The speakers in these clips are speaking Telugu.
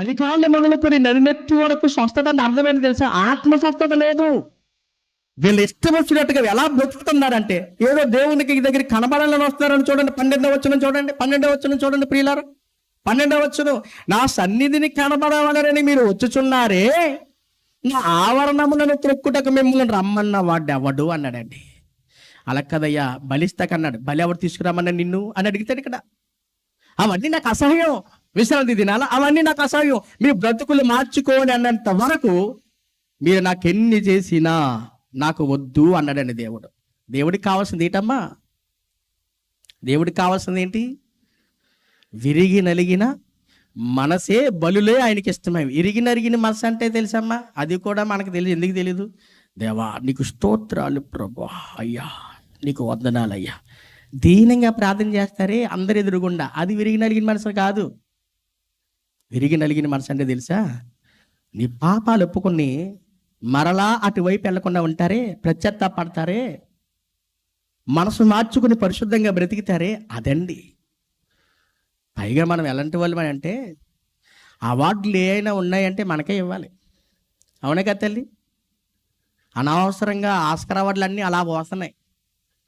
అధికారులు మొదలుకొని నడినెత్తి వరకు స్వస్థత అంటే అర్థమైంది తెలుసా? ఆత్మ స్వస్థత లేదు. వీళ్ళు ఇష్టం వచ్చినట్టుగా ఎలా బ్రతుకుతున్నారంటే ఏదో దేవునికి దగ్గర కనబడాలని వస్తున్నారని చూడండి పన్నెండవ వచ్చిన చూడండి పన్నెండవ వచ్చిన చూడండి ప్రియులారు. పన్నెండవ వచ్చును నా సన్నిధిని కనబడవాలని మీరు వచ్చుచున్నారే నా ఆవరణములను త్రొక్కుటకు మిమ్మల్ని రమ్మన్న వాడు ఎవడు అన్నాడండి. అలా కదయ్యా బలిస్తాక అన్నాడు బలి ఎవరు తీసుకురామన్నా నిన్ను? అని అడిగితే ఇక్కడ. అవన్నీ నాకు అసహ్యం. విశ్రాంతి దినాల అవన్నీ నాకు అసహ్యం. మీ బ్రతుకులు మార్చుకోని అన్నంత వరకు మీరు ఎన్ని చేసినా నాకు వద్దు అన్నాడండి దేవుడు. దేవుడికి కావాల్సింది ఏంటమ్మా? దేవుడికి కావాల్సింది ఏంటి? విరిగి నలిగిన మనసే బలులే ఆయనకి ఇష్టమై విరిగి నరిగిన మనసు అంటే తెలుసమ్మా? అది కూడా మనకు తెలియదు ఎందుకు తెలియదు దేవా నీకు స్తోత్రాలు ప్రభా అయ్యా నీకు వందనాలు అయ్యా. దీనంగా ప్రార్థన చేస్తారే అందరు ఎదురుగుండా. అది విరిగి నలిగిన మనసు కాదు. విరిగి నలిగిన మనసు అంటే తెలుసా? నీ పాపాలు ఒప్పుకొని మరలా అటువైపు వెళ్ళకుండా ఉంటారే ప్రత్యత్తాపడతారే మనసు మార్చుకుని పరిశుద్ధంగా బ్రతికితారే అదండి. పైగా మనం ఎలాంటి వాళ్ళం అంటే అవార్డులు ఏమైనా ఉన్నాయంటే మనకే ఇవ్వాలి. అవునే కదా తల్లి? అనవసరంగా ఆస్కర్ అవార్డులు అన్నీ అలా పోస్తున్నాయి.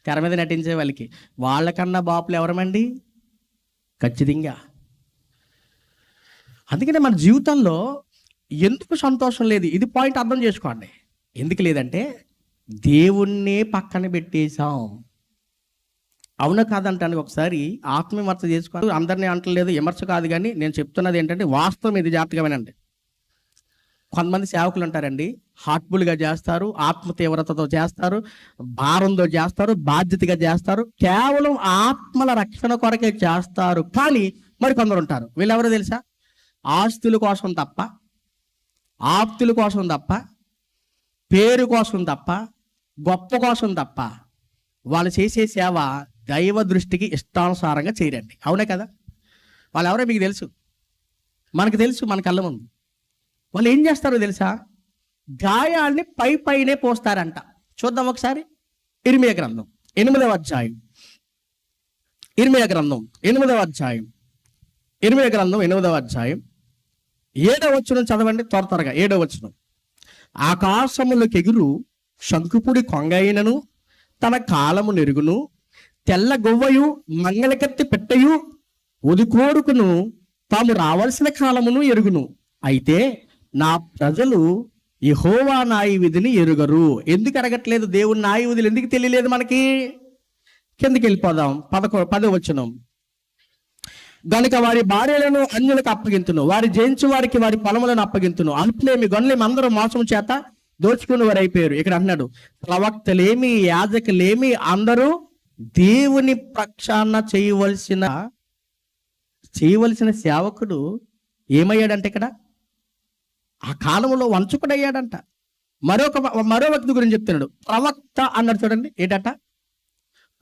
తెర మీద నటించే వాళ్ళకి. వాళ్ళకన్నా బాపులు ఎవరమండి? ఖచ్చితంగా. అందుకనే మన జీవితంలో ఎందుకు సంతోషం లేదు? ఇది పాయింట్ అర్థం చేసుకోండి. ఎందుకు లేదంటే దేవుణ్ణే పక్కన పెట్టేశాం. అవునా కాదంటానికి ఒకసారి ఆత్మవిమర్శ చేసుకోవాలి. అందరినీ అంటలేదు విమర్శ కాదు కానీ నేను చెప్తున్నది ఏంటంటే వాస్తవం ఇది జాగ్రత్తగా వినండి. కొంతమంది సేవకులు ఉంటారండి. హార్ట్ఫుల్గా చేస్తారు ఆత్మ తీవ్రతతో చేస్తారు భారంతో చేస్తారు బాధ్యతగా చేస్తారు కేవలం ఆత్మల రక్షణ కొరకే చేస్తారు. కానీ మరి కొందరు ఉంటారు. వీళ్ళెవరో తెలుసా? ఆస్తుల కోసం తప్ప ఆప్తుల కోసం తప్ప పేరు కోసం తప్ప గొప్ప కోసం తప్ప వాళ్ళు చేసే సేవ దైవ దృష్టికి ఇష్టానుసారంగా చేయరండి అవునే కదా? వాళ్ళు ఎవరో మీకు తెలుసు. మనకు తెలుసు మన కళ్ళ ముందు. వాళ్ళు ఏం చేస్తారో తెలుసా? గాయాల్ని పై పైనే పోస్తారంట. చూద్దాం ఒకసారి. ఇరిమియ గ్రంథం ఎనిమిదవ అధ్యాయం. ఇరిమియ గ్రంథం ఎనిమిదవ అధ్యాయం. ఇరిమియ గ్రంథం ఎనిమిదవ అధ్యాయం. ఏడవ వచనం చదవండి త్వర త్వరగా. ఏడవ వచనం. ఆకాశములకు ఎగురు శంకుపుడి కొంగైనను తన కాలము నెరుగును తెల్ల గొవ్వయు మంగళకత్తి పెట్టయు ఒదికోడుకును తాము రావలసిన కాలమును ఎరుగును. అయితే నా ప్రజలు యహోవా నాయి విధిని ఎరుగరు. ఎందుకు ఎరగట్లేదు దేవుని నాయి విధులు ఎందుకు తెలియలేదు మనకి? కిందకి వెళ్ళిపోదాం. పదకొ పదవచనం గనుక వారి భార్యలను అన్యులకు అప్పగింతును. వారి జయించు వారికి వారి పొలములను అప్పగింతును. అల్పులేమి గనులేమి అందరూ మోసం చేత దోచుకుని వారు అయిపోయారు ఇక్కడ అంటున్నాడు ప్రవక్తలేమి యాజకులేమి అందరూ దేవుని ప్రక్షాణ చేయవలసిన చేయవలసిన సేవకుడు ఏమయ్యాడంటే ఇక్కడ? ఆ కాలంలో వంచుకుడయ్యాడంట. మరొక మరో వ్యక్తి గురించి చెప్తున్నాడు. ప్రవక్త అన్నాడు చూడండి ఏంటట?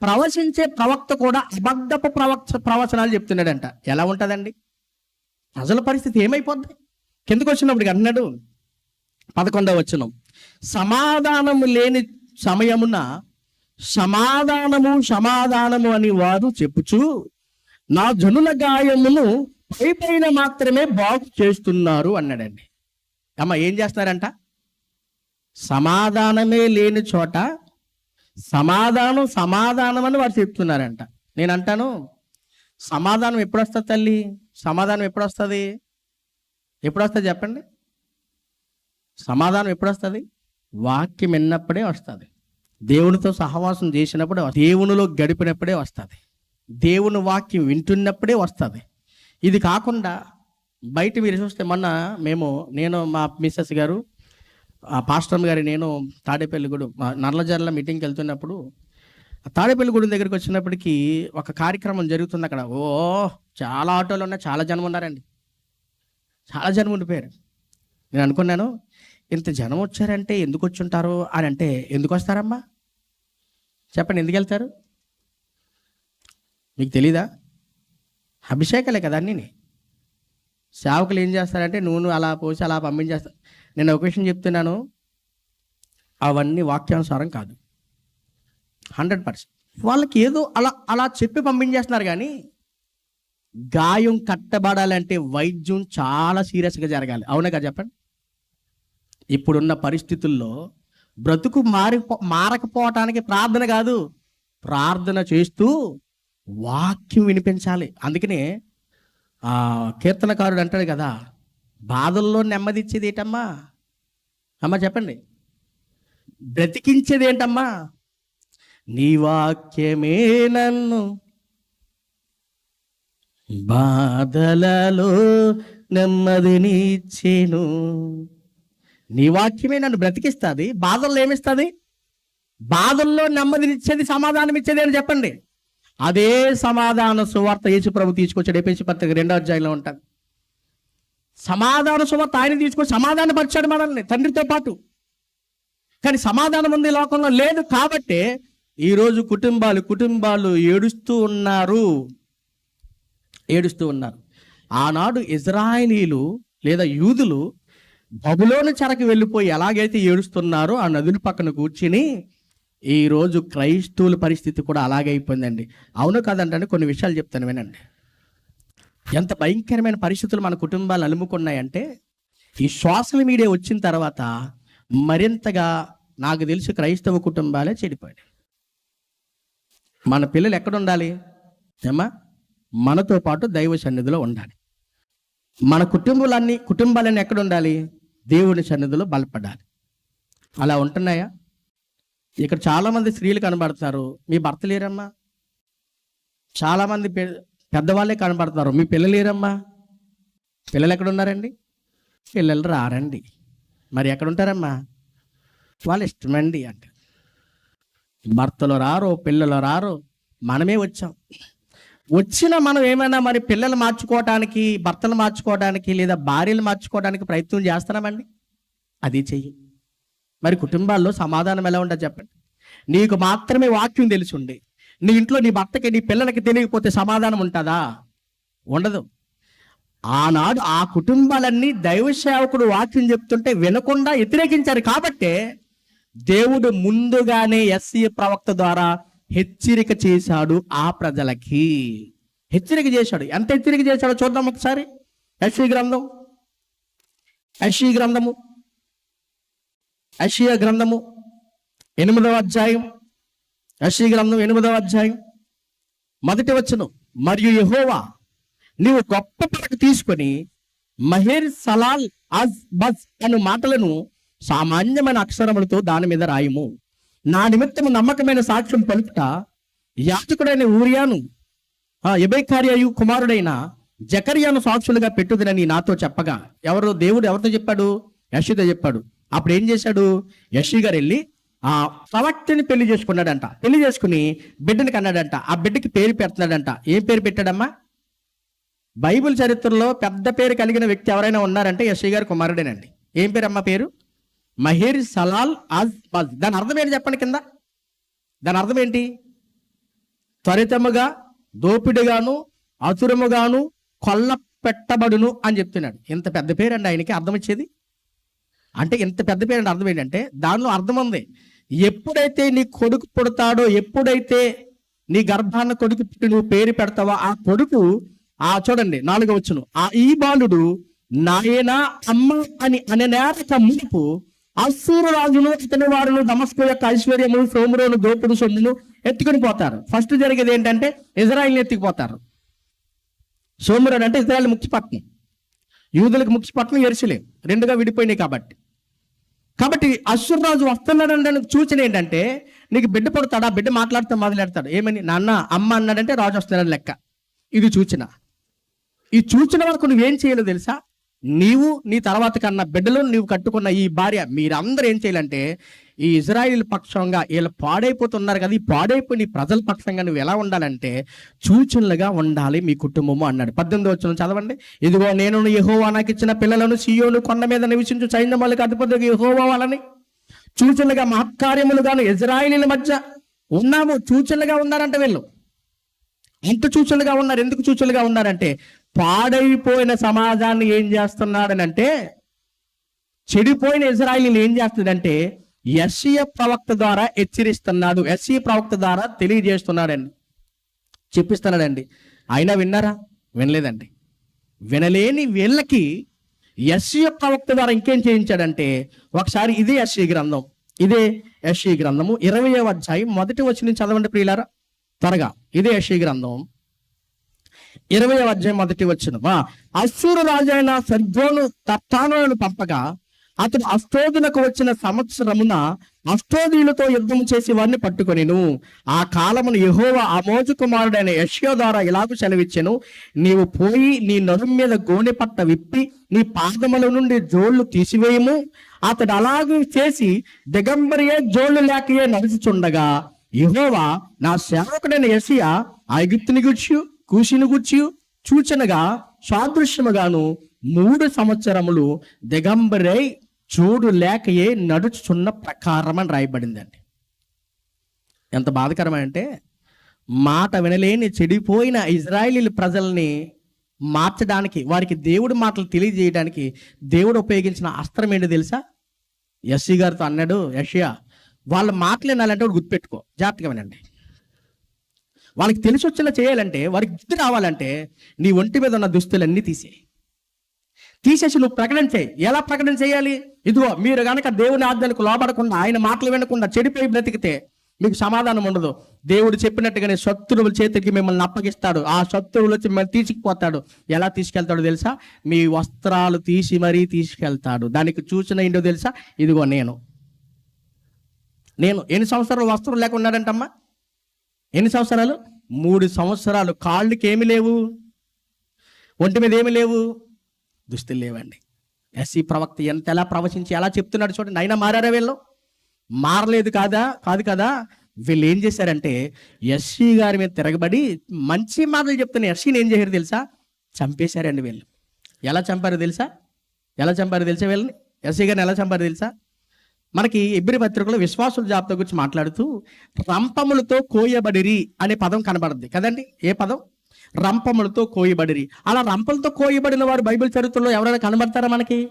ప్రవచించే ప్రవక్త కూడా అబద్ధపు ప్రవక్త ప్రవచనాలు చెప్తున్నాడంట. ఎలా ఉంటుందండి? ప్రజల పరిస్థితి ఏమైపోద్ది? కిందకు వచ్చినప్పుడు అన్నాడు పదకొండవ వచ్చిన సమాధానము లేని సమయమున సమాధానము సమాధానము అని వారు చెప్పుచు నా జనుల గాయమును పై పైన మాత్రమే బాగు చేస్తున్నారు అన్నాడండి. అమ్మ ఏం చేస్తారంట సమాధానమే లేని చోట సమాధానం సమాధానం అని వారు చెప్తున్నారంట. నేను అంటాను సమాధానం ఎప్పుడు వస్తుంది తల్లి? సమాధానం ఎప్పుడు వస్తుంది ఎప్పుడు వస్తుంది చెప్పండి. సమాధానం ఎప్పుడు వస్తుంది వాక్యం విన్నప్పుడే వస్తుంది. దేవునితో సహవాసం చేసినప్పుడే దేవునిలో గడిపినప్పుడే వస్తుంది. దేవుని వాక్యం వింటున్నప్పుడే వస్తుంది. ఇది కాకుండా బయట మీరు చూస్తే మొన్న మేము నేను మా మిస్సెస్ గారు ఆ పాస్టర్ గారి నేను తాడేపల్లిగూడు మా నర్లజర్ల మీటింగ్కి వెళ్తున్నప్పుడు ఆ తాడేపల్లిగూడెం దగ్గరికి వచ్చినప్పటికీ ఒక కార్యక్రమం జరుగుతుంది అక్కడ. ఓ చాలా ఆటోలు ఉన్నాయి చాలా జనం ఉన్నారండి. చాలా జనం ఉండిపోయారు. నేను అనుకున్నాను ఇంత జనం వచ్చారంటే ఎందుకు వచ్చి ఉంటారు అని అంటే ఎందుకు వస్తారమ్మా? చెప్పండి ఎందుకు వెళ్తారు? మీకు తెలీదా? అభిషేకాలే కదా అన్నీ సేవకులు ఏం చేస్తారంటే నూనె అలా పోసి అలా పంపించేస్తారు నేను ఒక విషయం చెప్తున్నాను. అవన్నీ వాక్యానుసారం కాదు. Hundred percent. వాళ్ళకి ఏదో అలా అలా చెప్పి పంపించేస్తున్నారు కానీ గాయం కట్టబడాలంటే వైద్యం చాలా సీరియస్గా జరగాలి. అవునా కదా చెప్పండి? ఇప్పుడున్న పరిస్థితుల్లో బ్రతుకు మారి మారకపోవటానికి ప్రార్థన కాదు. ప్రార్థన చేస్తూ వాక్యం వినిపించాలి. అందుకనే ఆ కీర్తనకారుడు అంటాడు కదా బాధల్లో నెమ్మది ఇచ్చేది ఏంటమ్మా అమ్మా చెప్పండి. బ్రతికించేది ఏంటమ్మా నీ వాక్యమే నన్ను బాధలలో నెమ్మదినిచ్చేను. నీ వాక్యమే నన్ను బ్రతికిస్తుంది బాధల్లో ఏమిస్తుంది? బాధల్లో నెమ్మదినిచ్చేది సమాధానం ఇచ్చేది అని చెప్పండి. అదే సమాధాన సువార్త యేసు ప్రభు తీసుకొచ్చాడు ఏపీసీ పత్రిక రెండో అధ్యాయంలో ఉంటుంది. సమాధాన సువార్త ఆయన తీసుకొని సమాధాన పరిచాడు మనల్ని తండ్రితో పాటు. కానీ సమాధానం ఉంది లోకంలో లేదు కాబట్టి ఈరోజు కుటుంబాలు కుటుంబాలు ఏడుస్తూ ఉన్నారు. ఏడుస్తూ ఉన్నారు. ఆనాడు ఇజ్రాయిలీలు లేదా యూదులు బబులోని చెరకు వెళ్ళిపోయి ఎలాగైతే ఏడుస్తున్నారో ఆ నదుల పక్కన కూర్చుని ఈరోజు క్రైస్తవుల పరిస్థితి కూడా అలాగే అయిపోయిందండి. అవును కాదంటే కొన్ని విషయాలు చెప్తాను వినండి. ఎంత భయంకరమైన పరిస్థితులు మన కుటుంబాలు అలుముకున్నాయంటే ఈ సోషల్ మీడియా వచ్చిన తర్వాత మరింతగా నాకు తెలిసి క్రైస్తవ కుటుంబాలే చెడిపోయాయి. మన పిల్లలు ఎక్కడ ఉండాలి ఏమా మనతో పాటు దైవ సన్నిధిలో ఉండాలి. మన కుటుంబాలన్నీ కుటుంబాలన్నీ ఎక్కడ ఉండాలి దేవుని సన్నిధిలో బలపడాలి. అలా ఉంటున్నాయా? ఇక్కడ చాలామంది స్త్రీలు కనబడతారు. మీ భర్త లేరమ్మా? చాలామంది పెద్దవాళ్ళే కనబడతారు మీ పిల్లలు లేరమ్మా? పిల్లలు ఎక్కడ ఉన్నారండి పిల్లలు రారండి. మరి ఎక్కడ ఉంటారమ్మా వాళ్ళ ఇష్టమండి అంటే. భర్తలు రారు పిల్లలు రారు మనమే వచ్చాం. వచ్చిన మనం ఏమైనా మరి పిల్లలు మార్చుకోవడానికి భర్తలు మార్చుకోవడానికి లేదా భార్యలు మార్చుకోవడానికి ప్రయత్నం చేస్తున్నామండి? అది చెయ్యి. మరి కుటుంబాల్లో సమాధానం ఎలా ఉండదు చెప్పండి. నీకు మాత్రమే వాక్యం తెలిసి నీ ఇంట్లో నీ భర్తకి నీ పిల్లలకి తెలియకపోతే సమాధానం ఉంటుందా? ఉండదు. ఆనాడు ఆ కుటుంబాలన్నీ దైవ సేవకుడు వాక్యం చెప్తుంటే వినకుండా వ్యతిరేకించారు కాబట్టే దేవుడు ముందుగానే ఎస్సీ ప్రవక్త ద్వారా హెచ్చరిక చేశాడు ఆ ప్రజలకి. హెచ్చరిక చేశాడు. ఎంత హెచ్చరిక చేశాడో చూద్దాం ఒకసారి. యశ్వి గ్రంథం. యశ్వి గ్రంథము. యషియా గ్రంథము. ఎనిమిదవ అధ్యాయం. యశీ గ్రంథం ఎనిమిదవ అధ్యాయం. మొదటి వచ్చును మరియు యహోవా నీవు గొప్ప పరకు తీసుకొని మహేర్ సలాల్ అజ్ బజ్ అను మాటలను సామాన్యమైన అక్షరములతో దాని మీద రాయము. నా నిమిత్తము నమ్మకమైన సాక్ష్యం పలుకుట యాచకుడైన ఊరియాను ఆ ఎబైకార్యయు కుమారుడైన జకరియాను సాక్షులుగా పెట్టుదనని నాతో చెప్పగా. ఎవరు దేవుడు ఎవరితో చెప్పాడు? యశితో చెప్పాడు. అప్పుడు ఏం చేశాడు? యశి గారు వెళ్ళి ఆ ప్రవక్తని పెళ్ళి చేసుకున్నాడంట. పెళ్ళి చేసుకుని బిడ్డని కన్నాడంట. ఆ బిడ్డకి పేరు పెడుతున్నాడంట. ఏం పేరు పెట్టాడమ్మా? బైబిల్ చరిత్రలో పెద్ద పేరు కలిగిన వ్యక్తి ఎవరైనా ఉన్నారంటే యశి గారి కుమారుడేనండి. ఏం పేరు అమ్మ పేరు? Maher Shalal Hash Baz. దాని అర్థం ఏంటి చెప్పండి కింద? దాని అర్థం ఏంటి? త్వరితముగా దోపిడిగాను అతురముగాను కొల్ల పెట్టబడును అని చెప్తున్నాడు. ఇంత పెద్ద పేరు అండి ఆయనకి అర్థం వచ్చేది? అంటే ఇంత పెద్ద పేరు అంటే అర్థం ఏంటంటే దానిలో అర్థం ఉంది. ఎప్పుడైతే నీ కొడుకు పుడతాడో ఎప్పుడైతే నీ గర్భాన్న కొడుకు పుట్టి నువ్వు పేరు పెడతావో ఆ కొడుకు ఆ చూడండి నాలుగో వచ్చును ఆ ఈ బాలుడు నాయనా అమ్మ అని అనే నేరక మునుపు అసూరు రాజును ఇతని వారును దమస్కు యొక్క ఐశ్వర్యము సోమురోను దోపుడు సొమ్మును ఎత్తుకొని పోతారు. ఫస్ట్ జరిగేది ఏంటంటే ఇజ్రాయిల్ని ఎత్తుకుపోతారు సోమురోడు అంటే ఇజ్రాయెల్ ముఖ్యపట్నం. యూదులకు ముఖ్యపట్నం ఎరుసలేం. రెండుగా విడిపోయినాయి కాబట్టి. కాబట్టి అశ్వరాజు వస్తున్నాడు సూచన ఏంటంటే నీకు బిడ్డ పడతాడా? ఆ బిడ్డ మాట్లాడుతూ మొదలెడతాడు. ఏమని? నాన్న అమ్మ అన్నాడంటే రాజు వస్తున్నాడు లెక్క. ఇది సూచన. ఈ సూచన వరకు నువ్వేం చేయాలో తెలుసా? నీవు నీ తర్వాత కన్నా బిడ్డలు నీవు కట్టుకున్న ఈ భార్య మీరందరూ ఏం చేయాలంటే ఈ ఇజ్రాయిల్ పక్షంగా వీళ్ళు పాడైపోతున్నారు కదా ఈ పాడైపోయిన ప్రజల పక్షంగా నువ్వు ఎలా ఉండాలంటే సూచనలుగా ఉండాలి మీ కుటుంబము అన్నాడు. పద్దెనిమిది వచ్చిన చదవండి. ఇదిగో నేను యహోవా నాకు ఇచ్చిన పిల్లలను సియోను కొండ మీద నివసించు సైన్యములకు అధిపతిగా యహోవా వాళ్ళని. సూచనలుగా మహత్కార్యములుగాను ఇజ్రాయిలీల మధ్య ఉన్నాము. సూచనలుగా ఉన్నారంట వీళ్ళు. ఎంత చూచులుగా ఉన్నారు ఎందుకు చూచులుగా ఉన్నారంటే పాడైపోయిన సమాజాన్ని ఏం చేస్తున్నాడనంటే చెడిపోయిన ఇజ్రాయిలీలు ఏం చేస్తుందంటే ఎస్సీయ ప్రవక్త ద్వారా హెచ్చరిస్తున్నాడు. ఎస్సీ ప్రవక్త ద్వారా తెలియజేస్తున్నాడండి. చెప్పిస్తున్నాడండి. అయినా విన్నారా? వినలేదండి. వినలేని వీళ్ళకి యశ్ ప్రవక్త ద్వారా ఇంకేం చేయించాడంటే ఒకసారి ఇదే ఎస్సీ గ్రంథం. ఇదే యశ్ఈ గ్రంథము ఇరవై అధ్యాయం మొదటి వచ్చిన చదవండి ప్రియులారా. త్వరగా. ఇదే యశ్ఈ గ్రంథం. ఇరవై అధ్యాయం మొదటి వచ్చిన అశ్వరు రాజైన సర్గోను తత్తాను పంపగా అతడు అష్టోదులకు వచ్చిన సంవత్సరమున అష్టోదీయులతో యుద్ధం చేసి వారిని పట్టుకొనిను. ఆ కాలమును యహోవ అమోజు కుమారుడైన యశ్యో ద్వారా ఇలాగూ సెలవిచ్చెను. నీవు పోయి నీ నరుం మీద గోనె పట్ట విప్పి నీ పాదముల నుండి జోళ్ళు తీసివేయము. అతడు అలాగూ చేసి దిగంబరియే జోళ్ళు లేకయే నడుచుచుండగా యహోవా నా సేవకుడైన యెషయా ఐగుప్తుని గుర్చి కూసిని గుర్చి చూచనగా సాదృశ్యముగాను మూడు సంవత్సరములు దిగంబరై చూడు లేకయే నడుచుచున్న ప్రకారం అని రాయబడిందండి. ఎంత బాధకరమంటే మాట వినలేని చెడిపోయిన ఇజ్రాయేలీ ప్రజల్ని మార్చడానికి వారికి దేవుడి మాటలు తెలియజేయడానికి దేవుడు ఉపయోగించిన అస్త్రం ఏంటో తెలుసా? ఎస్సీ గారితో అన్నాడు యషియా వాళ్ళ మాటలు వినాలంటే వాడు గుర్తుపెట్టుకో జాగ్రత్తగా వినండి. వాళ్ళకి తెలిసి వచ్చేలా చేయాలంటే వారికి గుర్తు రావాలంటే నీ ఒంటి మీద ఉన్న దుస్తులన్నీ తీసేయి. తీసేసి నువ్వు ప్రకటన చేయి. ఎలా ప్రకటన చేయాలి? ఇదిగో మీరు గనక దేవుని ఆజ్ఞలకు లోబడకుండా ఆయన మాటలు వినకుండా చెడిపోయి బ్రతికితే మీకు సమాధానం ఉండదు. దేవుడు చెప్పినట్టుగానే శత్రువుల చేతికి మిమ్మల్ని అప్పగిస్తాడు. ఆ శత్రువులు వచ్చి మిమ్మల్ని తీసుకుపోతాడు. ఎలా తీసుకెళ్తాడో తెలుసా? మీ వస్త్రాలు తీసి మరీ తీసుకెళ్తాడు. దానికి చూసిన ఏంటో తెలుసా? ఇదిగో నేను. నేను ఎన్ని సంవత్సరాలు వస్త్రం లేకుండా ఎన్ని సంవత్సరాలు? మూడు సంవత్సరాలు. కాళ్ళకి ఏమి లేవు. ఒంటి మీద ఏమి లేవు. దుస్తులు లేవండి. ఎస్సీ ప్రవక్త ఎంత ఎలా ప్రవచించి ఎలా చెప్తున్నాడు చూడండి. అయినా మారారా వీళ్ళు? మారలేదు కాదా? కాదు కదా? వీళ్ళు ఏం చేశారంటే ఎస్సీ గారి మీద తిరగబడి మంచి మాటలు చెప్తున్న ఎస్సీని ఏం చేశారు తెలుసా? చంపేశారండి వీళ్ళు. ఎలా చంపారు తెలుసా? ఎలా చంపారు తెలుసా వీళ్ళని? ఎస్సీ గారిని ఎలా చంపారు తెలుసా? మనకి ఇబ్బరి పత్రికలో విశ్వాసుల జాబితా గురించి మాట్లాడుతూ రంపములతో కోయబడిరి అనే పదం కనబడుద్ది. కదండి? ఏ పదం? రంపములతో కోయబడిరి. అలా రంపలతో కోయబడిన వారు బైబిల్ చరిత్రలో ఎవరైనా కనబడతారా మనకి?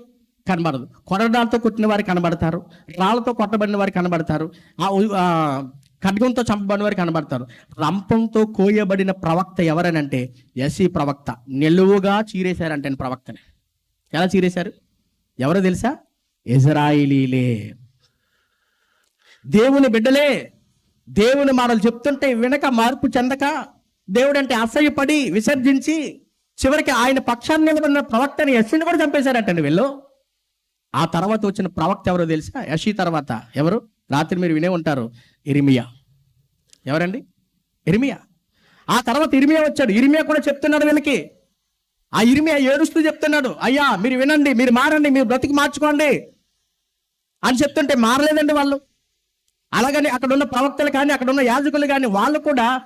కనబడదు. కొరడాలతో కొట్టిన వారు కనబడతారు. రాళ్ళతో కొట్టబడిన వారు కనబడతారు. ఆ ఖడ్గంతో చంపబడిన వారు కనబడతారు. రంపంతో కోయబడిన ప్రవక్త ఎవరనంటే ఎస్సీ ప్రవక్త. నిలువుగా చీరేశారంటే ప్రవక్తని. ఎలా చీరేశారు? ఎవరో తెలుసా? ఇజ్రాయిలీలే. దేవుని బిడ్డలే. దేవుని మాటలు చెప్తుంటే వినక మార్పు చెందక దేవుడు అంటే అసహ్యపడి విసర్జించి చివరికి ఆయన పక్షాన్ని నిలబడిన ప్రవక్తని యశ్విని కూడా చంపేశారటండి వీళ్ళు. ఆ తర్వాత వచ్చిన ప్రవక్త ఎవరో తెలుసా? యశి తర్వాత. ఎవరు? రాత్రి మీరు వినే ఉంటారు. ఇరిమియా. ఎవరండి? ఇరిమియా. ఆ తర్వాత ఇరిమియా వచ్చాడు. ఇరిమియా కూడా చెప్తున్నాడు వీళ్ళకి. ఆ ఇరిమియా ఏడుస్తూ చెప్తున్నాడు. అయ్యా మీరు వినండి మీరు మారండి మీరు బ్రతికి మార్చుకోండి అని చెప్తుంటే మారలేదండి వాళ్ళు. అలాగని అక్కడ ఉన్న ప్రవక్తలు కానీ అక్కడ ఉన్న యాజకులు కానీ వాళ్ళు కూడా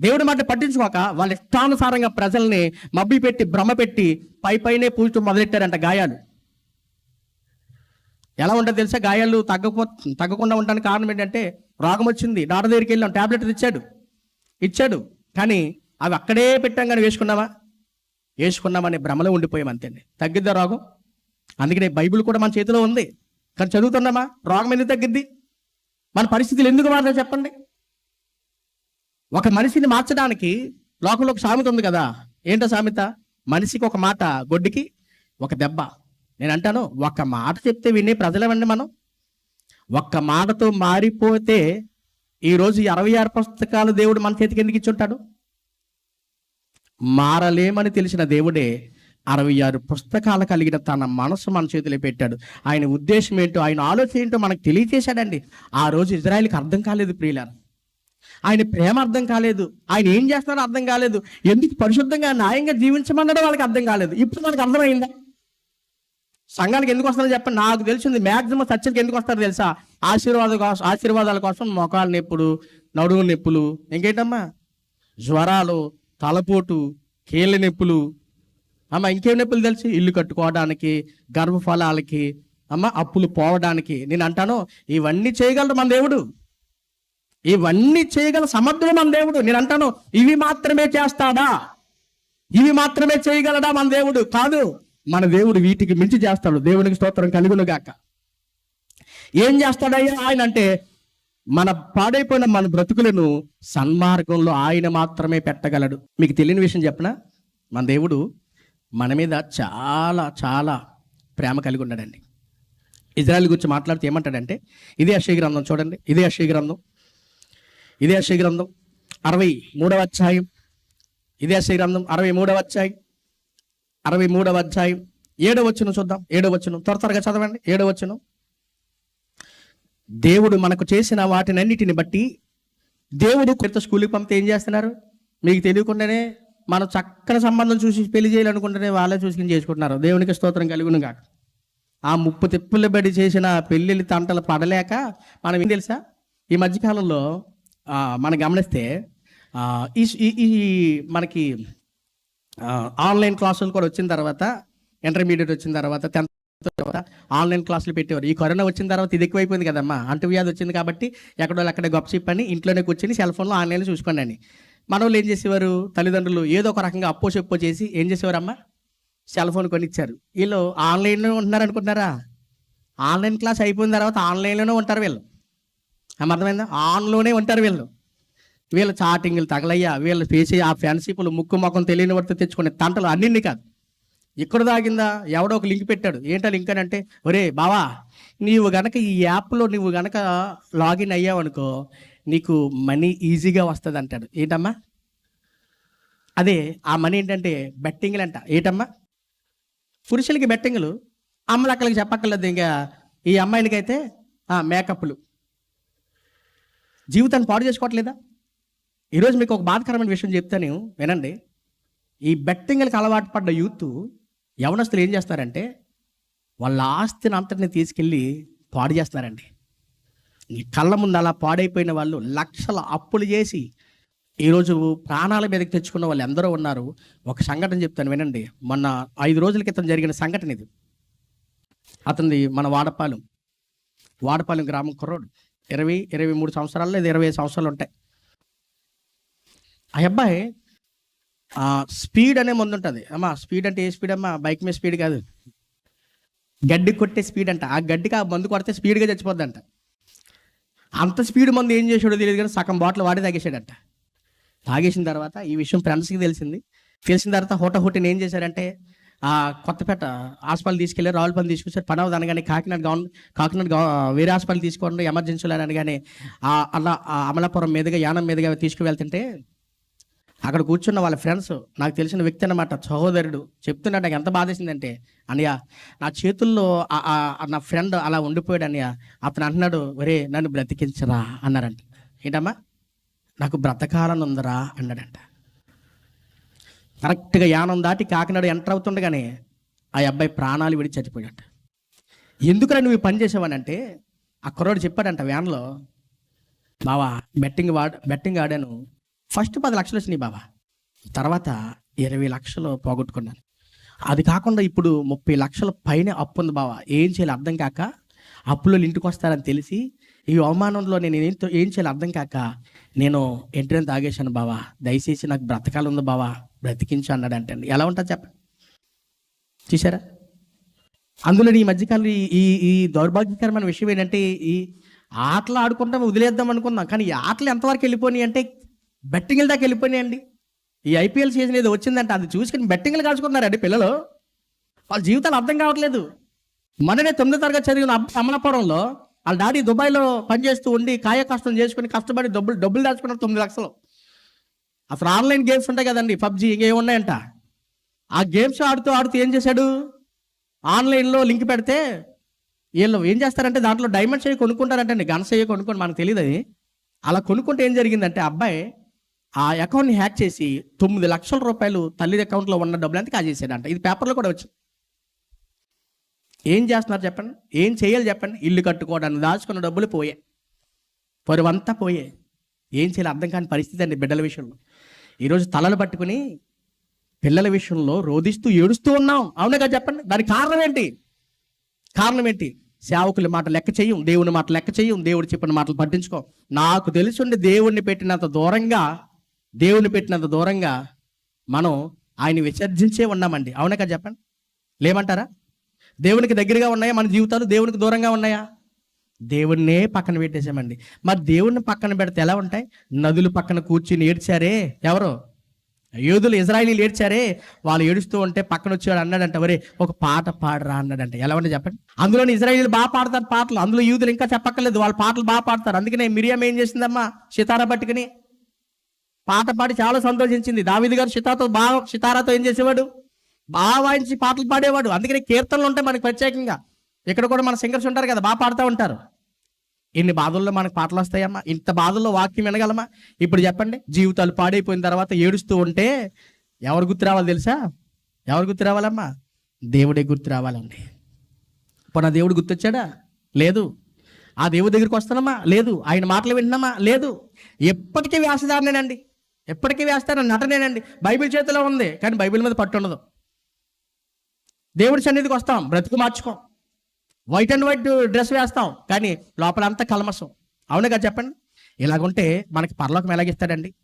దేవుడి మాట పట్టించుకోక వాళ్ళ ఇష్టానుసారంగా ప్రజల్ని మబ్బి పెట్టి భ్రమ పెట్టి పై పైనే పూజ మొదలెట్టారంట గాయాలు. ఎలా ఉంటుంది తెలుసా? గాయాలు తగ్గపో తగ్గకుండా ఉండడానికి కారణం ఏంటంటే రోగం వచ్చింది. డాక్టర్ దగ్గరికి వెళ్ళాం. టాబ్లెట్ ఇచ్చాడు ఇచ్చాడు. కానీ అవి అక్కడే పెట్టాం కానీ వేసుకున్నావా? వేసుకున్నామని భ్రమలో ఉండిపోయాం అంతేండి. తగ్గిద్దా రోగం? అందుకనే బైబిల్ కూడా మన చేతిలో ఉంది. కానీ చదువుతున్నామా? రోగం ఎందుకు తగ్గిద్ది? మన పరిస్థితులు ఎందుకు మారుతాయి చెప్పండి? ఒక మనిషిని మార్చడానికి లోకంలో ఒక సామెత ఉంది కదా. ఏంటో సామెత? మనిషికి ఒక మాట గొడ్డికి ఒక దెబ్బ. నేను అంటాను ఒక మాట చెప్తే వినే ప్రజలవండి మనం. ఒక్క మాటతో మారిపోతే ఈరోజు అరవై ఆరు పుస్తకాలు దేవుడు మన చేతికి ఎందుకు ఇచ్చుంటాడు? మారలేమని తెలిసిన దేవుడే అరవై ఆరు పుస్తకాలు కలిగిన తన మనసు మన చేతిలో పెట్టాడు. ఆయన ఉద్దేశం ఏంటో ఆయన ఆలోచన ఏంటో మనకు తెలియచేశాడండి. ఆ రోజు ఇజ్రాయెల్కి అర్థం కాలేదు ప్రియులారు. ఆయన ప్రేమ అర్థం కాలేదు. ఆయన ఏం చేస్తారో అర్థం కాలేదు. ఎందుకు పరిశుద్ధంగా న్యాయంగా జీవించమన్నాడో వాళ్ళకి అర్థం కాలేదు. ఇప్పుడు మనకు అర్థమైందా? సంఘానికి ఎందుకు వస్తుందో చెప్పండి. నాకు తెలిసింది మ్యాక్సిమం చర్చలకు ఎందుకు వస్తారో తెలుసా? ఆశీర్వాద కోసం ఆశీర్వాదాల కోసం మొఖాలు నొప్పులు నడుము నొప్పులు. ఇంకేంటమ్మా? జ్వరాలు తలపోటు కీళ్ళ నొప్పులు. అమ్మ ఇంకేం నొప్పులు తెలుసు? ఇల్లు కట్టుకోవడానికి గర్భఫలాలకి అమ్మ అప్పులు పోవడానికి. నేను అంటాను ఇవన్నీ చేయగలరు మన దేవుడు. ఇవన్నీ చేయగల సమర్థుడు మన దేవుడు. నేను అంటాను ఇవి మాత్రమే చేస్తాడా? ఇవి మాత్రమే చేయగలడా మన దేవుడు? కాదు మన దేవుడు వీటికి మించి చేస్తాడు. దేవునికి స్తోత్రం కలుగునుగాక. ఏం చేస్తాడయ్యా ఆయన అంటే మన పాడైపోయిన మన బ్రతుకులను సన్మార్గంలో ఆయన మాత్రమే పెట్టగలడు. మీకు తెలియని విషయం చెప్పనా? మన దేవుడు మన మీద చాలా చాలా ప్రేమ కలిగి ఉన్నాడండి. ఇజ్రాయల్ గురించి మాట్లాడితే ఏమంటాడంటే ఇదే అక్షయ గ్రంథం చూడండి. ఇదే అక్షయ గ్రంథం. ఇదే అక్షయ గ్రంథం అరవై మూడవ అధ్యాయం. ఇదే అక్షయ గ్రంథం అరవై మూడవ అధ్యాయం. అరవై మూడవ అధ్యాయం. ఏడో వచ్చును చూద్దాం. ఏడవ వచ్చును త్వర త్వరగా చదవండి. ఏడవ వచ్చును దేవుడు మనకు చేసిన వాటినన్నిటిని బట్టి దేవుడు కొత్త స్కూల్కి పంపితే ఏం చేస్తున్నారు? మీకు తెలియకుండానే మనం చక్కని సంబంధం చూసి పెళ్ళి చేయాలనుకుంటేనే వాళ్ళే చూసుకుని చేసుకుంటున్నారు. దేవునికి స్తోత్రం కలిగిన కాక ఆ ముప్పు తిప్పులు బడి చేసిన పెళ్ళిళ్ళ తంటలు పడలేక మనం ఏం తెలుసా? ఈ మధ్యకాలంలో మనం గమనిస్తే ఈ ఈ- మనకి ఆన్లైన్ క్లాసులు కూడా వచ్చిన తర్వాత ఇంటర్మీడియట్ వచ్చిన తర్వాత టెన్త్ తర్వాత ఆన్లైన్ క్లాసులు పెట్టేవారు. ఈ కరోనా వచ్చిన తర్వాత ఇది ఎక్కువైపోయింది కదమ్మా. అంటువ్యాధి వచ్చింది కాబట్టి ఎక్కడో అక్కడ గొప్ప చెప్పని ఇంట్లోనే కూర్చొని సెల్ ఫోన్లో ఆన్లైన్లో చూసుకోండి అని. మన వాళ్ళు ఏం చేసేవారు? తల్లిదండ్రులు ఏదో ఒక రకంగా అప్పో చెప్పో చేసి ఏం చేసేవారమ్మా? Cell phone కొనిచ్చారు. వీళ్ళు ఆన్లైన్లో ఉంటున్నారు అనుకుంటున్నారా? ఆన్లైన్ క్లాస్ అయిపోయిన తర్వాత ఆన్లైన్లోనే ఉంటారు వీళ్ళు. అర్థమైందా? ఆన్లోనే ఉంటారు వీళ్ళు. వీళ్ళ చాటింగ్లు తగలయ్యా వీళ్ళు చేసే ఆ ఫ్రెండ్షిప్లు ముక్కు మొఖం తెలియని వాటితో తెచ్చుకునే తంటలు అన్నింటి కాదు. ఇక్కడ దాగిందా? ఎవడో ఒక లింక్ పెట్టాడు. ఏంటో లింక్ అని అంటే ఒరే బావా నీవు గనక ఈ యాప్లో నువ్వు గనక లాగిన్ అయ్యావనుకో నీకు మనీ ఈజీగా వస్తుంది అంటాడు. ఏంటమ్మా? అదే ఆ మనీ ఏంటంటే బెట్టింగ్లు అంట ఏంటమ్మా? పురుషులకి బెట్టింగ్లు అమ్మలక్కలకి చెప్పక్కర్లేదు. ఇంకా ఈ అమ్మాయిలకైతే మేకప్లు జీవితాన్ని పాడు చేసుకోవట్లేదా? ఈరోజు మీకు ఒక బాధకరమైన విషయం చెప్తాను వినండి. ఈ బెట్టింగ్లకు అలవాటు పడ్డ యూత్ యవనస్తులు ఏం చేస్తారంటే వాళ్ళ ఆస్తిని అంతటిని తీసుకెళ్ళి పాడు చేస్తారండి. ఈ కళ్ళ ముందు అలా పాడైపోయిన వాళ్ళు లక్షల అప్పులు చేసి ఈరోజు ప్రాణాల మీదకి తెచ్చుకున్న వాళ్ళు ఎందరో ఉన్నారు. ఒక సంఘటన చెప్తాను వినండి. మొన్న ఐదు రోజుల క్రితం జరిగిన సంఘటన ఇది. అతనిది మన వాడపాలెం వాడపాలెం గ్రామం కుర్రోడు. ఇరవై ఇరవై మూడు సంవత్సరాలు లేదా ఇరవై ఐదు సంవత్సరాలు ఉంటాయి. ఆ అబ్బాయి స్పీడ్ అనే ముందు ఉంటుంది. అమ్మా స్పీడ్ అంటే ఏ స్పీడ్ అమ్మా? బైక్ మీద స్పీడ్ కాదు. గడ్డి కొట్టే స్పీడ్ అంట. ఆ గడ్డికి ఆ మందు కొడితే స్పీడ్గా చచ్చిపోద్దంట. అంత స్పీడ్ మందు ఏం చేసాడో తెలియదు కానీ సగం బాటిల్ వాడి తాగేసాడంట తాగేసిన తర్వాత ఈ విషయం ఫ్రెండ్స్కి తెలిసింది. తెలిసిన తర్వాత హోట హోటని ఏం చేశారంటే కొత్తపేట హాస్పిటల్ తీసుకెళ్ళి రావులపల్లి తీసుకొచ్చారు. పని అవుతుంది అనగానే కాకినాడ గవర్నమెంట్ కాకినాడ గవ- వేరే హాస్పిటల్ తీసుకోండి ఎమర్జెన్సీలో అనగానే ఆ అలా ఆ అమలాపురం మీదుగా యానం మీదుగా తీసుకువెళ్తుంటే అక్కడ కూర్చున్న వాళ్ళ ఫ్రెండ్స్ నాకు తెలిసిన వ్యక్తి అనమాట సహోదరుడు. చెప్తున్నాడు నాకు ఎంత బాధేసిందంటే అన్నయ్య నా చేతుల్లో నా ఫ్రెండ్ అలా ఉండిపోయాడు అన్నయ్య. అతను అంటున్నాడు ఒరే నన్ను బ్రతికించరా అన్నారంట. ఏంటమ్మా? నాకు బ్రతకాలని ఉందరా అన్నాడంట. కరెక్ట్గా యానం దాటి కాకినాడ ఎంటర్ అవుతుండగానే ఆ అబ్బాయి ప్రాణాలు విడి చచ్చిపోయాడంట. ఎందుకురా నువ్వు పని చేసావనంటే ఆ కుర్రాడు చెప్పాడంట వ్యాన్లో బావా బెట్టింగ్ వాడ బెట్టింగ్ ఆడాను. ఫస్ట్ పది లక్షలు వచ్చినాయి బావా. తర్వాత ఇరవై లక్షలు పోగొట్టుకున్నాను. అది కాకుండా ఇప్పుడు ముప్పై లక్షల పైన అప్పు ఉంది బావా. ఏం చేయాలి అర్థం కాక అప్పులో ఇంటికి వస్తారని తెలిసి ఈ అవమానంలో నేను ఏం ఏం చేయాలి అర్థం కాక నేను ఎంట్రెన్ తాగేశాను బావా దయచేసి నాకు బ్రతకాలు ఉంది బావా బ్రతికించు అన్నాడు అంటే ఎలా ఉంటుంది చెప్పండి. చూసారా అందులో ఈ మధ్యకాలం ఈ- ఈ ఈ దౌర్భాగ్యకరమైన విషయం ఏంటంటే ఈ ఆటలు ఆడుకుంటాం వదిలేద్దాం అనుకున్నాం కానీ ఈ ఆటలు ఎంతవరకు వెళ్ళిపోయినాయి అంటే బెట్టింగ్ల దాకా వెళ్ళిపోయినాయండి ఈ ఐపీఎల్ సీజన్ ఏదో వచ్చిందంటే అది చూసుకుని బెట్టింగ్లు కాల్చుకున్నారండి పిల్లలు. వాళ్ళ జీవితాలు అర్థం కావట్లేదు. మననే తొమ్మిదో తరగతి చదివిన అబ్- వాళ్ళ డాడీ దుబాయ్లో పనిచేస్తూ ఉండి కాయ కష్టం చేసుకుని కష్టపడి డబ్బులు డబ్బులు దాచుకున్నారు తొమ్మిది లక్షలు. అసలు ఆన్లైన్ గేమ్స్ ఉంటాయి కదండి పబ్జి ఇంకేమున్నాయంట ఆ గేమ్స్ ఆడుతూ ఆడుతూ ఏం చేశాడు? ఆన్లైన్లో లింక్ పెడితే వీళ్ళు ఏం చేస్తారంటే దాంట్లో డైమండ్స్ అయ్యి కొనుక్కుంటారంటండి గన్స్ అయ్యి కొనుక్కొని మనకు తెలియదు అది. అలా కొనుక్కుంటే ఏం జరిగిందంటే అబ్బాయి ఆ అకౌంట్ని హ్యాక్ చేసి తొమ్మిది లక్షల రూపాయలు తల్లి అకౌంట్లో ఉన్న డబ్బులు అంతా కాజేసాడంట ఇది పేపర్లో కూడా వచ్చింది. ఏం చేస్తున్నారు చెప్పండి? ఏం చేయాలి చెప్పండి? ఇల్లు కట్టుకోవడానికి దాచుకున్న డబ్బులు పోయాయి పొరువంతా పోయాయి ఏం చేయాలి? అర్థం కాని పరిస్థితి అండి బిడ్డల విషయంలో. ఈరోజు తలలు పట్టుకుని పిల్లల విషయంలో రోధిస్తూ ఏడుస్తూ ఉన్నాం. అవునగా చెప్పండి? దానికి కారణం ఏంటి? కారణం ఏంటి? సేవకుల మాట లెక్క చేయం దేవుని మాట లెక్క చేయం దేవుడు చెప్పిన మాటలు పట్టించుకో. నాకు తెలుసుండి దేవుణ్ణి పెట్టినంత దూరంగా దేవుని పెట్టినంత దూరంగా మనం ఆయన విసర్జించే ఉన్నామండి. అవునగా చెప్పండి? లేమంటారా? దేవునికి దగ్గరగా ఉన్నాయా? మన జీవితాలు దేవునికి దూరంగా ఉన్నాయా? దేవుణ్ణే పక్కన పెట్టేశామండి. మరి దేవుణ్ణి పక్కన పెడితే ఎలా ఉంటాయి? నదులు పక్కన కూర్చుని ఏడ్చారే? ఎవరు? యూదులు ఇజ్రాయిలీలు ఏడ్చారే? వాళ్ళు ఏడుస్తూ ఉంటే పక్కన వచ్చేవాడు అన్నాడంట ఒరే ఒక పాట పాడరా అన్నాడంట. ఎలా ఉంటే చెప్పండి? అందులోని ఇజ్రాయిలీలు బాగా పాడతారు పాటలు. అందులో యూదులు ఇంకా చెప్పక్కర్లేదు. వాళ్ళ పాటలు బాగా పాడతారు. అందుకనే మిరియం ఏం చేసిందమ్మా? సితారా పట్టుకుని పాట పాడి చాలా సంతోషించింది. దావిది గారు సితాతో బాగా సితారాతో ఏం చేసేవాడు? బాగా వాయించి పాటలు పాడేవాడు. అందుకని కీర్తనలు ఉంటాయి మనకి ప్రత్యేకంగా. ఇక్కడ కూడా మన సింగర్స్ ఉంటారు కదా బాగా పాడుతూ ఉంటారు. ఇన్ని బాధల్లో మనకు పాటలు వస్తాయమ్మా. ఇంత బాధల్లో వాక్యం వినగలమా? ఇప్పుడు చెప్పండి. జీవితాలు పాడైపోయిన తర్వాత ఏడుస్తూ ఉంటే ఎవరు గుర్తు రావాలి తెలుసా? ఎవరు గుర్తు రావాలమ్మా? దేవుడే గుర్తు రావాలండి. ఇప్పుడు నా దేవుడు గుర్తొచ్చాడా? లేదు. ఆ దేవుడి దగ్గరికి వస్తానమ్మా? లేదు. ఆయన మాటలు వింటున్నామా? లేదు. ఎప్పటికీ వేస్తదారనేనండి ఎప్పటికీ వేస్తాను నటనేనండి. బైబిల్ చేతిలో ఉంది కానీ బైబిల్ మీద పట్టు ఉండదు. దేవుడి సన్నిధికి వస్తాం బ్రతుకు మార్చుకోం. వైట్ అండ్ వైట్ డ్రెస్ వేస్తాం కానీ లోపల అంతా కలమసం అవును కదా చెప్పండి? ఇలాగుంటే మనకి పరలోకం ఎలాగిస్తాడండి?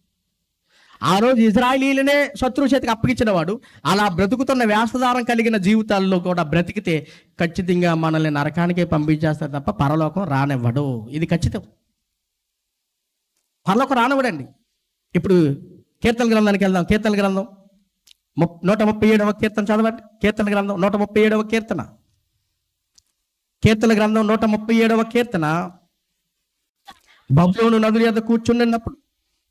ఆ రోజు ఇజ్రాయిలీలనే శత్రువు చేతికి అప్పగించిన వాడు అలా బ్రతుకుతున్న వ్యాసదారం కలిగిన జీవితాల్లో కూడా బ్రతికితే ఖచ్చితంగా మనల్ని నరకానికే పంపించేస్తారు తప్ప పరలోకం రానివ్వడు. ఇది ఖచ్చితం. పరలోకం రానివ్వడండి. ఇప్పుడు కీర్తన గ్రంథానికి వెళ్దాం కీర్తన గ్రంథం. నూట ముప్పై ఏడవ కీర్తన చదవండి. కీర్తన గ్రంథం నూట ముప్పై ఏడవ కీర్తన. కీర్తన గ్రంథం నూట ముప్పై ఏడవ కీర్తన. బబులోను నదుల యొక్క కూర్చున్నప్పుడు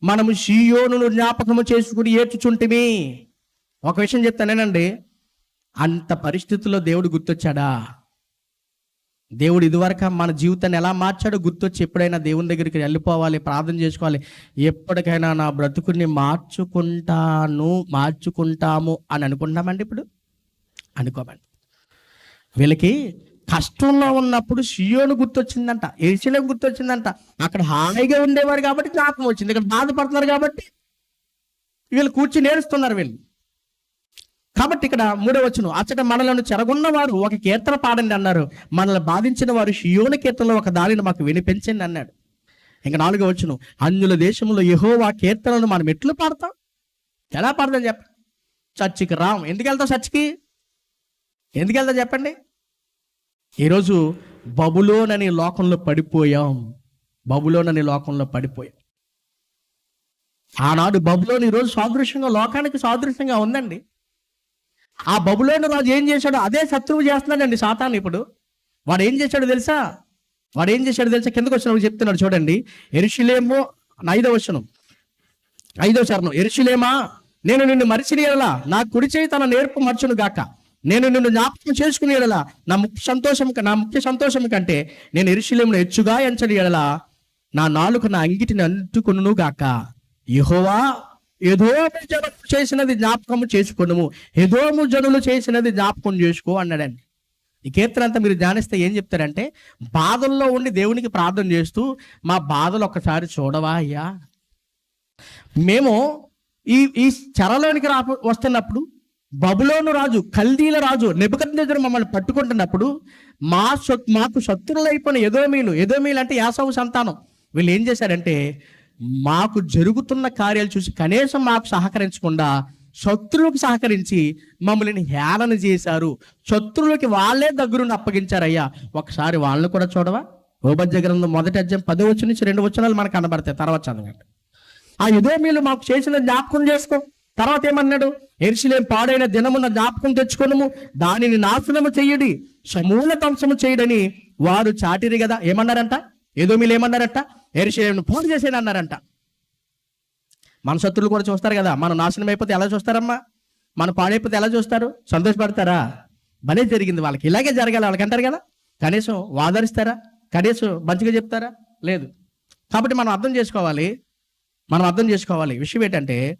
మనము షియోను జ్ఞాపకము చేసుకుని ఏడ్చుచుంటిమి. ఒక విషయం చెప్తానేనండి అంత పరిస్థితుల్లో దేవుడు గుర్తొచ్చాడా? దేవుడు ఇదివరకు మన జీవితాన్ని ఎలా మార్చాడో గుర్తొచ్చి ఎప్పుడైనా దేవుని దగ్గరికి వెళ్ళిపోవాలి ప్రార్థన చేసుకోవాలి. ఎప్పటికైనా నా బ్రతుకుని మార్చుకుంటాను మార్చుకుంటాము అని అనుకుంటామండి ఇప్పుడు? అనుకోమండి. వీళ్ళకి కష్టంలో ఉన్నప్పుడు షియోను గుర్తొచ్చిందంట ఎరిశలేం గుర్తొచ్చిందంట. అక్కడ హాయిగా ఉండేవారు కాబట్టి జ్ఞాపకం వచ్చింది ఇక్కడ బాధపడుతున్నారు కాబట్టి వీళ్ళు కూర్చుని నేర్చుతున్నారు వీళ్ళు. కాబట్టి ఇక్కడ మూడో వచ్చును అచ్చట మనలను చెరగొన్నవారు ఒక కీర్తన పాడండి అన్నారు. మనల్ని బాధించిన వారు షియోని కీర్తనలో ఒక దానిని మాకు వినిపించండి అన్నాడు. ఇంకా నాలుగో వచ్చును అన్యుల దేశంలో యహోవా కీర్తనలు మనం ఎట్లు పాడతాం? ఎలా పాడతాం చెప్పండి చర్చికి రాం. ఎందుకు వెళ్తాం చర్చికి? ఎందుకు వెళ్తాం చెప్పండి? ఈరోజు బబులోనని లోకంలో పడిపోయాం. బబులోనని లోకంలో పడిపోయాం. ఆనాడు బబులోని ఈరోజు సాదృశ్యంగా లోకానికి సాదృశ్యంగా ఉందండి. ఆ బబులోని రాజు ఏం చేశాడు అదే శత్రువు చేస్తున్నాడండి సాతాను ఇప్పుడు. వాడు ఏం చేశాడు తెలుసా? వాడు ఏం చేశాడు తెలుసా? కిందకు వచ్చినప్పుడు చెప్తున్నాడు చూడండి. ఎరుషులేమో ఐదవ వచనం. ఐదవ చరణం. ఎరుషులేమా నేను నిన్ను మరిచిన ఎడలా నా కుడి చేయి తన నేర్పు మర్చును గాక. నేను నిన్ను జ్ఞాపకం చేసుకుని ఎడలా నా ముఖ్య సంతోషం నా ముఖ్య సంతోషం కంటే నేను ఎరుషులేమును హెచ్చుగా ఎంచని ఎడలా నా నాలుక నా అంగిటిని అంటుకును గాక. యహోవా ఎదోము జనులు చేసినది జ్ఞాపకము చేసుకును ఎదోము జనులు చేసినది జ్ఞాపకం చేసుకో అన్నాడండి. ఈ కీర్తన అంతా మీరు ధ్యానిస్తే ఏం చెప్తారంటే బాధల్లో ఉండి దేవునికి ప్రార్థన చేస్తూ మా బాధలు ఒక్కసారి చూడవా అయ్యా? మేము ఈ ఈ చెరలోనికి రా వస్తున్నప్పుడు బబులోను రాజు కల్దీల రాజు నెబద్ మమ్మల్ని పట్టుకుంటున్నప్పుడు మా మాకు శత్రువులైపోయిన ఎదోమీలు ఎదోమీలు అంటే యాసవు సంతానం. వీళ్ళు ఏం చేశారంటే మాకు జరుగుతున్న కార్యాలు చూసి కనీసం మాకు సహకరించకుండా శత్రువులకు సహకరించి మమ్మల్ని హేళన చేశారు. శత్రువులకి వాళ్ళే దగ్గరుండి అప్పగించారయ్యా. ఒకసారి వాళ్ళని కూడా చూడవా? ఓబద్య గ్రంథం మొదటి అధ్యాయం పదో వచ్చిన నుంచి రెండు వచనాలు మనకు కనబడతాయి. తర్వాత చదవండి. ఆ ఎదోమీలు మాకు చేసిన జ్ఞాపకం చేసుకో. తర్వాత ఏమన్నాడు? ఎరిశిలేం పాడైన దినమున జ్ఞాపకం తెచ్చుకొనుము. దానిని నాశనము చెయ్యడి సమూల ధ్వంసము చేయడని వారు చాటిరి కదా. ఏమన్నారంట? ఏదో మీరు ఏమన్నారంట? ఎరిశిలేంను పాడు చేసేది అన్నారంట మన శత్రులు కూడా చూస్తారు కదా మనం నాశనం అయిపోతే ఎలా చూస్తారమ్మా? మన పాడైపోతే ఎలా చూస్తారు? సంతోషపడతారా? భలే జరిగింది వాళ్ళకి. ఇలాగే జరగాలి వాళ్ళకి అంటారు కదా. కనీసం వాదరిస్తారా? కనీసం మంచిగా చెప్తారా? లేదు. కాబట్టి మనం అర్థం చేసుకోవాలి. మనం అర్థం చేసుకోవాలి. విషయం ఏంటంటే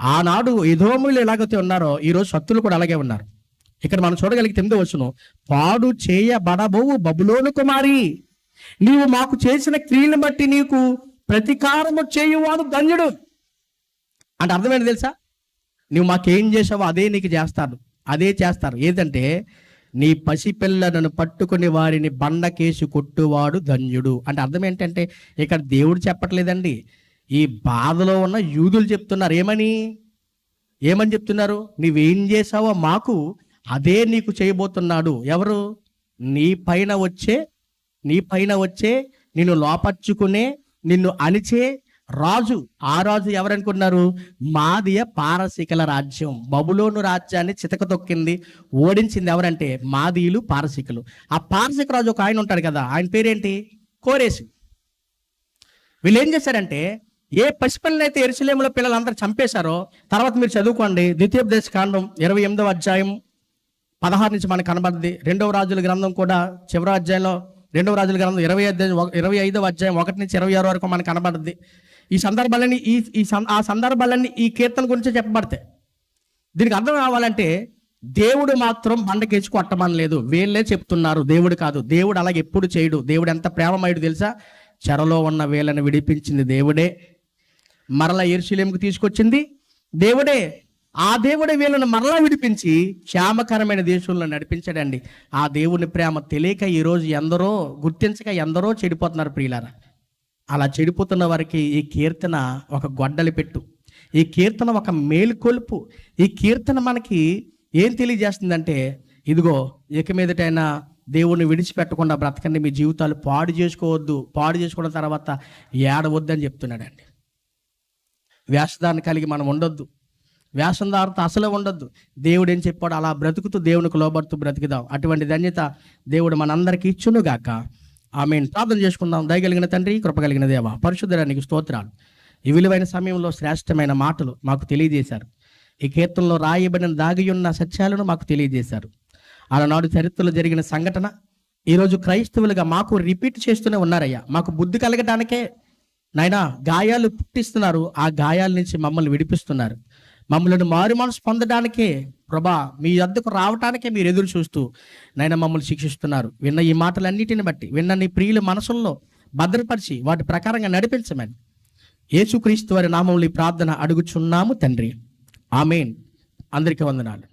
ఆనాడు యధోములు ఎలాగైతే ఉన్నారో ఈరోజు శత్రులు కూడా అలాగే ఉన్నారు. ఇక్కడ మనం చూడగలిగితే ఎనిమిదో వచ్చును పాడు చేయబడబోవు బబులోను కుమారి. నీవు మాకు చేసిన క్రియలను బట్టి నీకు ప్రతీకారము చేయువాడు ధన్యుడు. అంటే అర్థమైంది తెలుసా? నువ్వు మాకేం చేసావో అదే నీకు చేస్తాను. అదే చేస్తారు ఏదంటే నీ పసిపిల్లలను పట్టుకుని వారిని బండకేసి కొట్టువాడు ధన్యుడు. అంటే అర్థం ఏంటంటే ఇక్కడ దేవుడు చెప్పట్లేదండి. ఈ బాధలో ఉన్న యూదులు చెప్తున్నారు. ఏమని? ఏమని చెప్తున్నారు? నీవేం చేసావో మాకు అదే నీకు చేయబోతున్నాడు. ఎవరు? నీ పైన వచ్చే నీ పైన వచ్చే నిన్ను లోపర్చుకునే నిన్ను అణిచే రాజు. ఆ రాజు ఎవరనుకున్నారు? మాదియ పారసీకల రాజ్యం. బబులోను రాజ్యాన్ని చితక తొక్కింది ఓడించింది ఎవరంటే మాదీయులు పారసీకులు. ఆ పారసీక రాజు ఒక ఆయన ఉంటాడు కదా ఆయన పేరేంటి? కోరేసి. వీళ్ళు ఏం చేశారంటే ఏ పసిపిల్లని ఎరుసలేములో పిల్లలందరూ చంపేశారో తర్వాత మీరు చదువుకోండి ద్వితీయోపదేశ కాండం ఇరవై ఎనిమిదవ అధ్యాయం పదహారు నుంచి మనకు కనబడింది రెండవ రాజుల గ్రంథం కూడా చివరి అధ్యాయంలో రెండవ రాజుల గ్రంథం ఇరవై అధ్యాయం ఇరవై ఐదవ అధ్యాయం ఒకటి నుంచి ఇరవై ఆరు వరకు మనకు కనబడుద్ది. ఈ సందర్భాలన్నీ ఈ ఈ ఆ సందర్భాలన్నీ ఈ కీర్తన గురించి చెప్పబడతాయి. దీనికి అర్థం కావాలంటే దేవుడు మాత్రం బండకేసి కొట్టమనలేదు వీళ్ళే చెప్తున్నారు దేవుడు కాదు. దేవుడు అలాగే ఎప్పుడు చేయడు. దేవుడు ఎంత ప్రేమమయుడు తెలుసా? చెరలో ఉన్న వీళ్ళని విడిపించింది దేవుడే. మరలా ఎరుశలేముకు తీసుకొచ్చింది దేవుడే. ఆ దేవుడే వీళ్ళని మరలా విడిపించి క్షేమకరమైన దేశంలో నడిపించాడండి. ఆ దేవుని ప్రేమ తెలియక ఈరోజు ఎందరో గుర్తించక ఎందరో చెడిపోతున్నారు ప్రియులారా. అలా చెడిపోతున్న వారికి ఈ కీర్తన ఒక గొడ్డలి పెట్టు. ఈ కీర్తన ఒక మేలుకొలుపు. ఈ కీర్తన మనకి ఏం తెలియజేస్తుందంటే ఇదిగో ఇక మీదటైనా దేవుణ్ణి విడిచిపెట్టకుండా బ్రతకండి మీ జీవితాలు పాడు చేసుకోవద్దు. పాడు చేసుకున్న తర్వాత ఏడవద్దు అని చెప్తున్నాడండి. వ్యాసదాన్ని కలిగి మనం ఉండొద్దు. వేషధారత అసలే ఉండొద్దు. దేవుడు ఏం చెప్పాడు? అలా బ్రతుకుతూ దేవునికి లోబడుతూ బ్రతికిదాం. అటువంటి ధన్యత దేవుడు మనందరికీ ఇచ్చునుగాక. ఆమె ప్రార్థన చేసుకుందాం. దయగలిగిన తండ్రి కృపగలిగిన దేవ పరిశుద్ధరానికి స్తోత్రాలు. ఈ విలువైన సమయంలో శ్రేష్టమైన మాటలు మాకు తెలియజేశారు. ఈ కీర్తనలో రాయబడిన దాగియున్న సత్యాలను మాకు తెలియజేశారు. ఆనాడు చరిత్రలో జరిగిన సంఘటన ఈరోజు క్రైస్తవులుగా మాకు రిపీట్ చేస్తూనే ఉన్నారయ్యా. మాకు బుద్ధి కలగడానికే నాయనా గాయాలు పుట్టిస్తున్నారు. ఆ గాయాల నుంచి మమ్మల్ని విడిపిస్తున్నారు. మమ్మల్ని మారు మనసు పొందడానికే ప్రభా మీ వద్దకు రావటానికే మీరు ఎదురు చూస్తూ నాయన మమ్మల్ని శిక్షిస్తున్నారు. విన్న ఈ మాటలన్నిటిని బట్టి విన్న నీ ప్రియుల మనసుల్లో భద్రపరిచి వాటి ప్రకారంగా నడిపించమని యేసుక్రీస్తు వారి నామంలో ఈ ప్రార్థన అడుగుచున్నాము తండ్రి. ఆమెన్. అందరికీ వందనాలు.